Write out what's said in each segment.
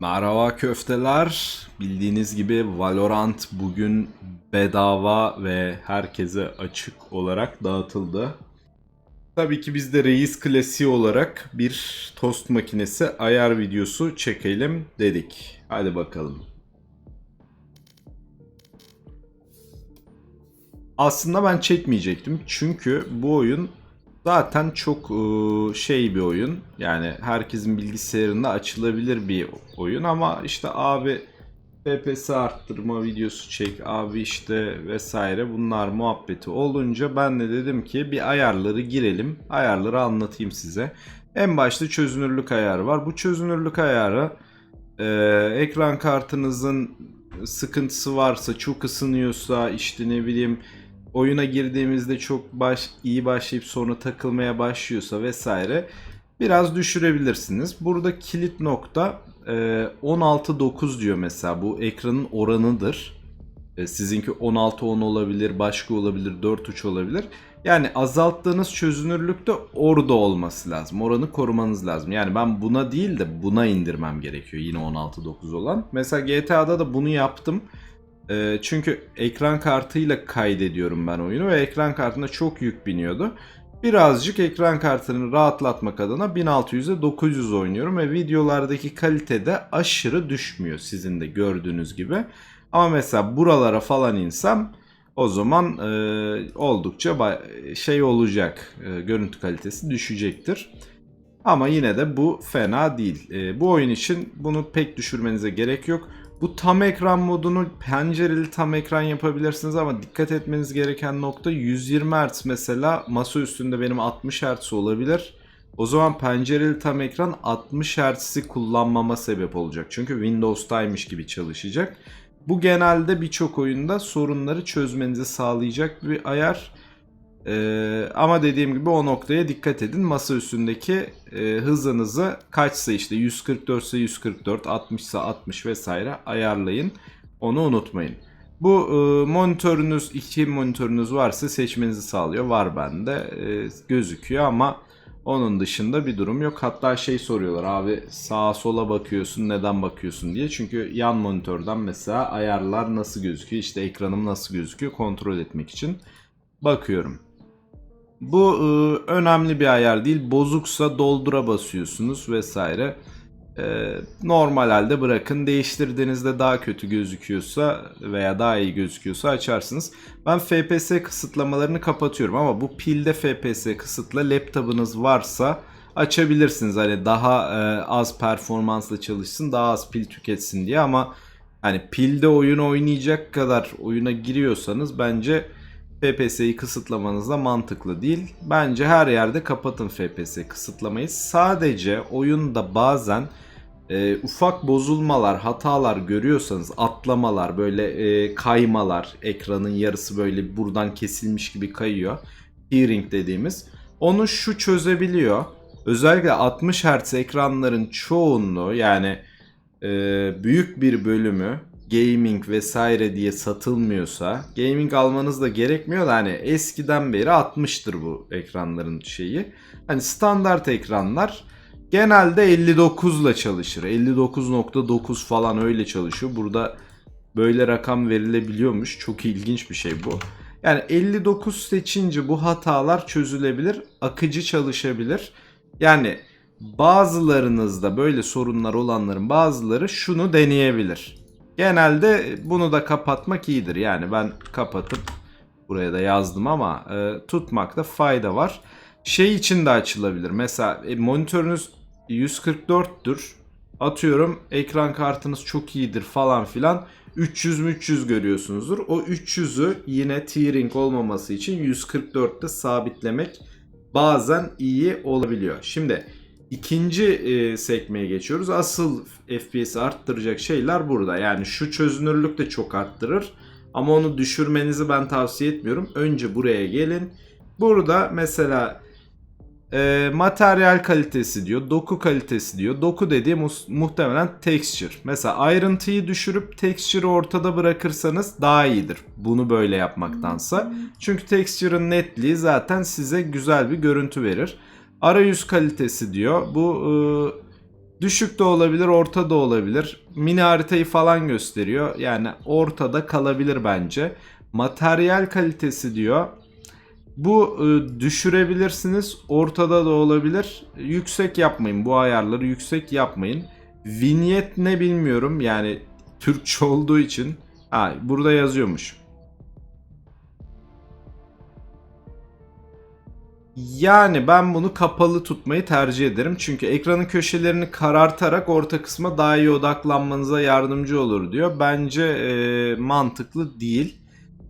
Merhaba köfteler. Bildiğiniz gibi Valorant bugün bedava ve herkese açık olarak dağıtıldı. Tabii ki biz de reis klasiği olarak bir tost makinesi ayar videosu çekelim dedik. Hadi bakalım. Aslında ben çekmeyecektim çünkü bu oyun zaten çok ıı, şey bir oyun. Yani herkesin bilgisayarında açılabilir bir oyun ama işte abi FPS arttırma videosu çek abi işte vesaire bunlar muhabbeti olunca ben de dedim ki bir ayarları girelim. Ayarları anlatayım size. En başta çözünürlük ayarı var. Bu çözünürlük ayarı e, ekran kartınızın sıkıntısı varsa, çok ısınıyorsa, işte ne bileyim oyuna girdiğimizde çok baş iyi başlayıp sonra takılmaya başlıyorsa vesaire biraz düşürebilirsiniz. Burada kilit nokta e, 16.9 diyor mesela bu ekranın oranıdır. E, sizinki 16.10 olabilir, başka olabilir, 4.3 olabilir. Yani azalttığınız çözünürlük de orada olması lazım. Oranı korumanız lazım. Yani ben buna değil de buna indirmem gerekiyor yine 16.9 olan. Mesela GTA'da da bunu yaptım. E, çünkü ekran kartıyla kaydediyorum ben oyunu ve ekran kartına çok yük biniyordu. Birazcık ekran kartını rahatlatmak adına 1600'e 900 oynuyorum ve videolardaki kalite de aşırı düşmüyor sizin de gördüğünüz gibi. Ama mesela buralara falan insem o zaman e, oldukça şey olacak. E, görüntü kalitesi düşecektir. Ama yine de bu fena değil. E, bu oyun için bunu pek düşürmenize gerek yok. Bu tam ekran modunu pencereli tam ekran yapabilirsiniz ama dikkat etmeniz gereken nokta 120 Hz mesela masa üstünde benim 60 Hz olabilir. O zaman pencereli tam ekran 60 Hz'i kullanmama sebep olacak. Çünkü Windows'taymış gibi çalışacak. Bu genelde birçok oyunda sorunları çözmenizi sağlayacak bir ayar. Ee, ama dediğim gibi o noktaya dikkat edin. Masa üstündeki e, hızınızı kaçsa işte 144 ise 144, 60 ise 60 vesaire ayarlayın. Onu unutmayın. Bu e, monitörünüz, iki monitörünüz varsa seçmenizi sağlıyor. Var bende e, gözüküyor ama onun dışında bir durum yok. Hatta şey soruyorlar abi sağa sola bakıyorsun neden bakıyorsun diye. Çünkü yan monitörden mesela ayarlar nasıl gözüküyor işte ekranım nasıl gözüküyor kontrol etmek için bakıyorum. Bu e, önemli bir ayar değil. Bozuksa doldura basıyorsunuz vesaire. E, normal halde bırakın. Değiştirdiğinizde daha kötü gözüküyorsa veya daha iyi gözüküyorsa açarsınız. Ben FPS kısıtlamalarını kapatıyorum ama bu pilde FPS kısıtla laptopunuz varsa açabilirsiniz. Hani daha e, az performansla çalışsın, daha az pil tüketsin diye ama hani pilde oyun oynayacak kadar oyuna giriyorsanız bence FPS'yi kısıtlamanız da mantıklı değil. Bence her yerde kapatın FPS kısıtlamayı. Sadece oyunda bazen e, ufak bozulmalar, hatalar görüyorsanız atlamalar, böyle e, kaymalar, ekranın yarısı böyle buradan kesilmiş gibi kayıyor. Tearing dediğimiz. Onu şu çözebiliyor. Özellikle 60 Hz ekranların çoğunluğu yani e, büyük bir bölümü gaming vesaire diye satılmıyorsa gaming almanız da gerekmiyor da hani eskiden beri 60'tır bu ekranların şeyi. Hani standart ekranlar genelde 59 ile çalışır. 59.9 falan öyle çalışıyor. Burada böyle rakam verilebiliyormuş. Çok ilginç bir şey bu. Yani 59 seçince bu hatalar çözülebilir, akıcı çalışabilir. Yani bazılarınızda böyle sorunlar olanların bazıları şunu deneyebilir. Genelde bunu da kapatmak iyidir. Yani ben kapatıp buraya da yazdım ama e, tutmakta fayda var. Şey için de açılabilir. Mesela e, monitörünüz 144'tür. Atıyorum ekran kartınız çok iyidir falan filan. 300 300 görüyorsunuzdur. O 300'ü yine tearing olmaması için 144'te sabitlemek bazen iyi olabiliyor. Şimdi İkinci e, sekmeye geçiyoruz. Asıl FPS'i arttıracak şeyler burada. Yani şu çözünürlük de çok arttırır. Ama onu düşürmenizi ben tavsiye etmiyorum. Önce buraya gelin. Burada mesela e, materyal kalitesi diyor, doku kalitesi diyor. Doku dediği mu- muhtemelen texture. Mesela ayrıntıyı düşürüp texture'ı ortada bırakırsanız daha iyidir. Bunu böyle yapmaktansa. Çünkü texture'ın netliği zaten size güzel bir görüntü verir. Arayüz kalitesi diyor. Bu e, Düşük de olabilir, orta da olabilir. Mini haritayı falan gösteriyor. Yani ortada kalabilir bence. Materyal kalitesi diyor. Bu e, düşürebilirsiniz. Ortada da olabilir. Yüksek yapmayın. Bu ayarları yüksek yapmayın. Vinyet ne bilmiyorum. Yani Türkçe olduğu için. Ha, burada yazıyormuş. Yani ben bunu kapalı tutmayı tercih ederim. Çünkü ekranın köşelerini karartarak orta kısma daha iyi odaklanmanıza yardımcı olur diyor. Bence e, mantıklı değil.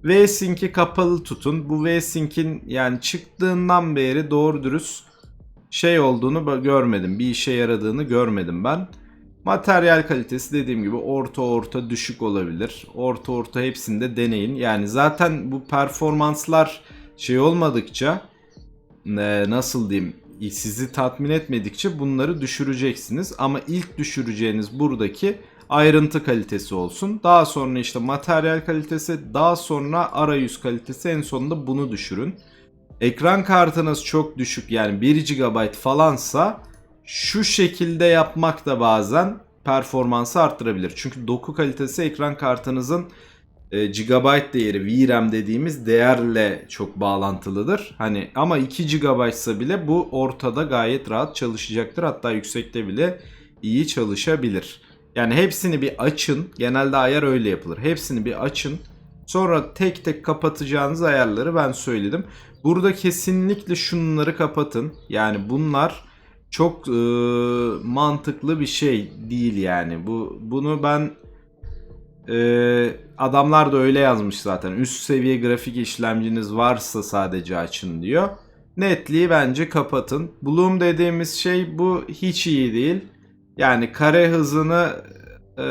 V-Sync'i kapalı tutun. Bu V-Sync'in yani çıktığından beri doğru dürüst şey olduğunu görmedim. Bir işe yaradığını görmedim ben. Materyal kalitesi dediğim gibi orta orta düşük olabilir. Orta orta hepsinde deneyin. Yani zaten bu performanslar şey olmadıkça e, nasıl diyeyim sizi tatmin etmedikçe bunları düşüreceksiniz. Ama ilk düşüreceğiniz buradaki ayrıntı kalitesi olsun. Daha sonra işte materyal kalitesi, daha sonra arayüz kalitesi en sonunda bunu düşürün. Ekran kartınız çok düşük yani 1 GB falansa şu şekilde yapmak da bazen performansı arttırabilir. Çünkü doku kalitesi ekran kartınızın e, GB değeri VRAM dediğimiz değerle çok bağlantılıdır. Hani ama 2 GB ise bile bu ortada gayet rahat çalışacaktır. Hatta yüksekte bile iyi çalışabilir. Yani hepsini bir açın. Genelde ayar öyle yapılır. Hepsini bir açın. Sonra tek tek kapatacağınız ayarları ben söyledim. Burada kesinlikle şunları kapatın. Yani bunlar çok e, mantıklı bir şey değil yani. Bu bunu ben e, adamlar da öyle yazmış zaten. Üst seviye grafik işlemciniz varsa sadece açın diyor. Netliği bence kapatın. Bloom dediğimiz şey bu hiç iyi değil. Yani kare hızını e,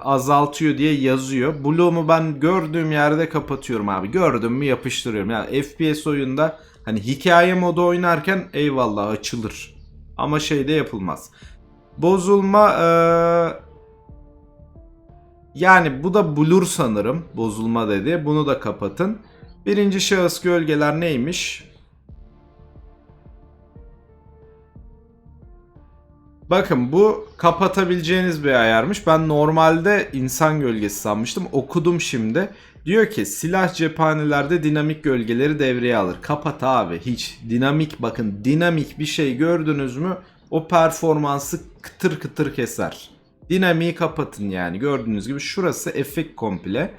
azaltıyor diye yazıyor. Bloom'u ben gördüğüm yerde kapatıyorum abi. Gördüm mü yapıştırıyorum. Yani FPS oyunda hani hikaye modu oynarken eyvallah açılır. Ama şeyde yapılmaz. Bozulma e, yani bu da blur sanırım. Bozulma dedi. Bunu da kapatın. Birinci şahıs gölgeler neymiş? Bakın bu kapatabileceğiniz bir ayarmış. Ben normalde insan gölgesi sanmıştım. Okudum şimdi. Diyor ki silah cephanelerde dinamik gölgeleri devreye alır. Kapat abi hiç. Dinamik bakın dinamik bir şey gördünüz mü o performansı kıtır kıtır keser. Dinamiği kapatın yani gördüğünüz gibi şurası efekt komple.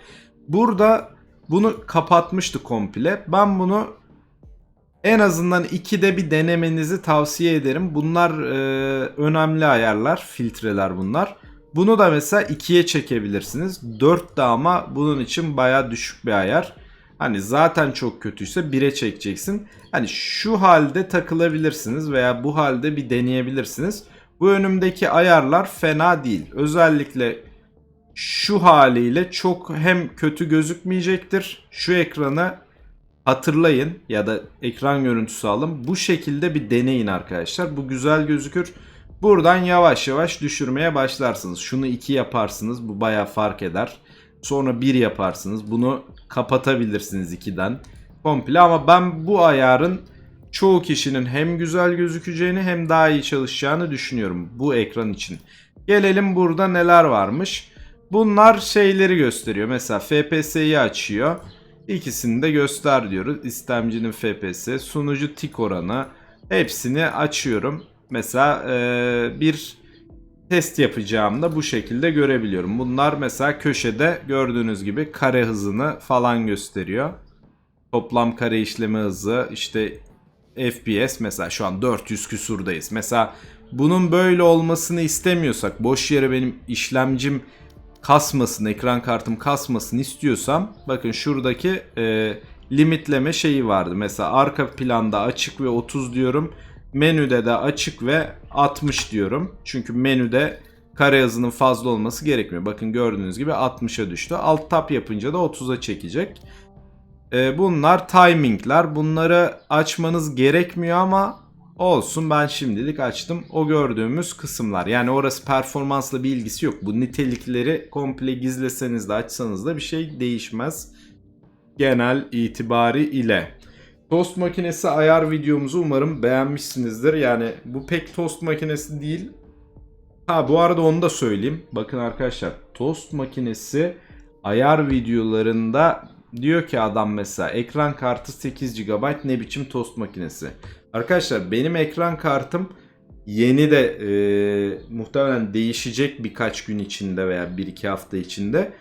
Burada bunu kapatmıştı komple. Ben bunu en azından 2'de bir denemenizi tavsiye ederim. Bunlar e, önemli ayarlar, filtreler bunlar. Bunu da mesela 2'ye çekebilirsiniz. 4'te ama bunun için baya düşük bir ayar. Hani zaten çok kötüyse 1'e çekeceksin. Hani şu halde takılabilirsiniz veya bu halde bir deneyebilirsiniz. Bu önümdeki ayarlar fena değil. Özellikle şu haliyle çok hem kötü gözükmeyecektir. Şu ekranı hatırlayın ya da ekran görüntüsü alın. Bu şekilde bir deneyin arkadaşlar. Bu güzel gözükür. Buradan yavaş yavaş düşürmeye başlarsınız. Şunu 2 yaparsınız. Bu baya fark eder. Sonra 1 yaparsınız. Bunu kapatabilirsiniz 2'den. Komple ama ben bu ayarın çoğu kişinin hem güzel gözükeceğini hem daha iyi çalışacağını düşünüyorum bu ekran için. Gelelim burada neler varmış. Bunlar şeyleri gösteriyor. Mesela FPS'yi açıyor. İkisini de göster diyoruz. İstemcinin FPS, sunucu tik oranı hepsini açıyorum. Mesela e, bir test yapacağımda bu şekilde görebiliyorum. Bunlar mesela köşede gördüğünüz gibi kare hızını falan gösteriyor. Toplam kare işlemi hızı işte FPS mesela şu an 400 küsurdayız. Mesela bunun böyle olmasını istemiyorsak boş yere benim işlemcim kasmasın, ekran kartım kasmasın istiyorsam bakın şuradaki e, limitleme şeyi vardı. Mesela arka planda açık ve 30 diyorum. Menüde de açık ve 60 diyorum. Çünkü menüde kare hızının fazla olması gerekmiyor. Bakın gördüğünüz gibi 60'a düştü. Alt tap yapınca da 30'a çekecek. E, bunlar timingler. Bunları açmanız gerekmiyor ama olsun ben şimdilik açtım. O gördüğümüz kısımlar. Yani orası performansla bir ilgisi yok. Bu nitelikleri komple gizleseniz de açsanız da bir şey değişmez. Genel itibari ile. Tost makinesi ayar videomuzu umarım beğenmişsinizdir. Yani bu pek tost makinesi değil. Ha bu arada onu da söyleyeyim. Bakın arkadaşlar tost makinesi ayar videolarında diyor ki adam mesela ekran kartı 8 GB ne biçim tost makinesi. Arkadaşlar benim ekran kartım yeni de e, muhtemelen değişecek birkaç gün içinde veya 1-2 hafta içinde.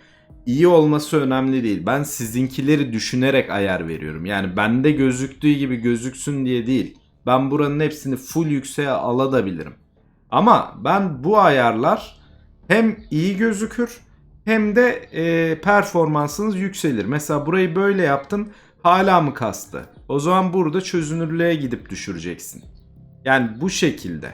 İyi olması önemli değil. Ben sizinkileri düşünerek ayar veriyorum. Yani bende gözüktüğü gibi gözüksün diye değil. Ben buranın hepsini full yükseğe alabilirim. Ama ben bu ayarlar hem iyi gözükür hem de e, performansınız yükselir. Mesela burayı böyle yaptın hala mı kastı? O zaman burada çözünürlüğe gidip düşüreceksin. Yani bu şekilde.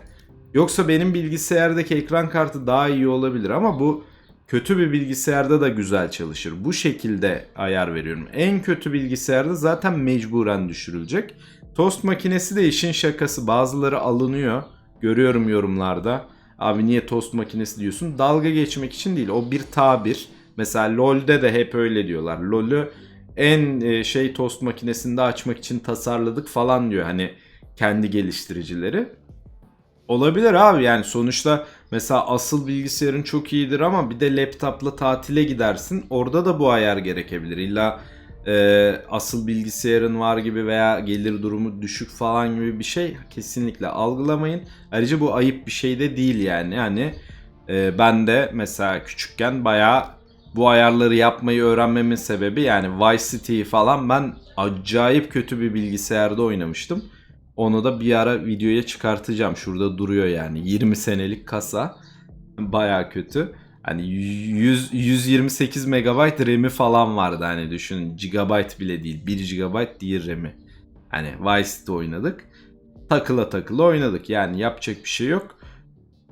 Yoksa benim bilgisayardaki ekran kartı daha iyi olabilir ama bu kötü bir bilgisayarda da güzel çalışır. Bu şekilde ayar veriyorum. En kötü bilgisayarda zaten mecburen düşürülecek. Tost makinesi de işin şakası. Bazıları alınıyor. Görüyorum yorumlarda. Abi niye tost makinesi diyorsun? Dalga geçmek için değil. O bir tabir. Mesela LoL'de de hep öyle diyorlar. LoL'ü en e, şey tost makinesinde açmak için tasarladık falan diyor. Hani kendi geliştiricileri. Olabilir abi yani sonuçta mesela asıl bilgisayarın çok iyidir ama bir de laptopla tatile gidersin. Orada da bu ayar gerekebilir. İlla e, asıl bilgisayarın var gibi veya gelir durumu düşük falan gibi bir şey kesinlikle algılamayın. Ayrıca bu ayıp bir şey de değil yani. Yani e, ben de mesela küçükken bayağı bu ayarları yapmayı öğrenmemin sebebi yani Vice City'yi falan ben acayip kötü bir bilgisayarda oynamıştım. Onu da bir ara videoya çıkartacağım. Şurada duruyor yani. 20 senelik kasa. Baya kötü. Hani 100, 128 MB RAM'i falan vardı hani düşünün. Gigabyte bile değil. 1 GB değil RAM'i. Hani Vice City oynadık. Takıla takıla oynadık. Yani yapacak bir şey yok.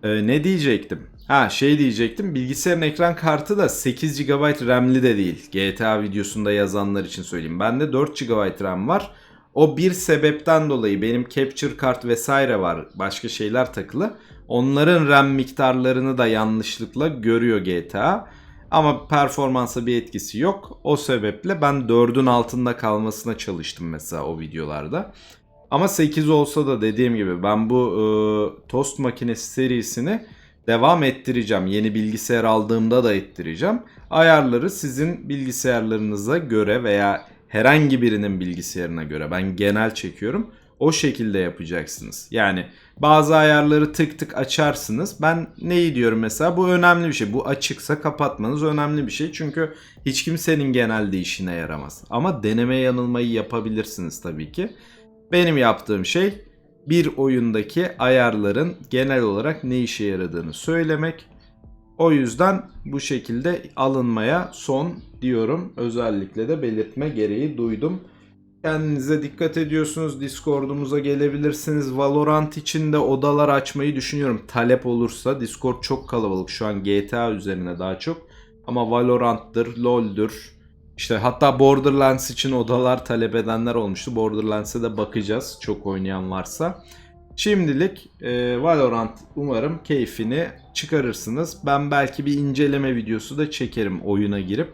Ee, ne diyecektim? Ha şey diyecektim. Bilgisayarın ekran kartı da 8 GB RAM'li de değil. GTA videosunda yazanlar için söyleyeyim. Bende 4 GB RAM var. O bir sebepten dolayı benim capture kart vesaire var. Başka şeyler takılı. Onların RAM miktarlarını da yanlışlıkla görüyor GTA. Ama performansa bir etkisi yok. O sebeple ben 4'ün altında kalmasına çalıştım mesela o videolarda. Ama 8 olsa da dediğim gibi ben bu e, tost makinesi serisini devam ettireceğim. Yeni bilgisayar aldığımda da ettireceğim. Ayarları sizin bilgisayarlarınıza göre veya herhangi birinin bilgisayarına göre ben genel çekiyorum. O şekilde yapacaksınız. Yani bazı ayarları tık tık açarsınız. Ben neyi diyorum mesela bu önemli bir şey. Bu açıksa kapatmanız önemli bir şey. Çünkü hiç kimsenin genelde işine yaramaz. Ama deneme yanılmayı yapabilirsiniz tabii ki. Benim yaptığım şey bir oyundaki ayarların genel olarak ne işe yaradığını söylemek. O yüzden bu şekilde alınmaya son diyorum. Özellikle de belirtme gereği duydum. Kendinize dikkat ediyorsunuz. Discord'umuza gelebilirsiniz. Valorant için de odalar açmayı düşünüyorum. Talep olursa. Discord çok kalabalık şu an GTA üzerine daha çok. Ama Valorant'tır, LoL'dür. İşte hatta Borderlands için odalar talep edenler olmuştu. Borderlands'e de bakacağız çok oynayan varsa. Şimdilik e, Valorant umarım keyfini çıkarırsınız. Ben belki bir inceleme videosu da çekerim oyuna girip.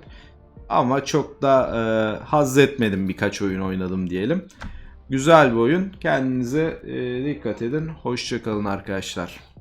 Ama çok da e, haz etmedim birkaç oyun oynadım diyelim. Güzel bir oyun. Kendinize e, dikkat edin. Hoşçakalın arkadaşlar.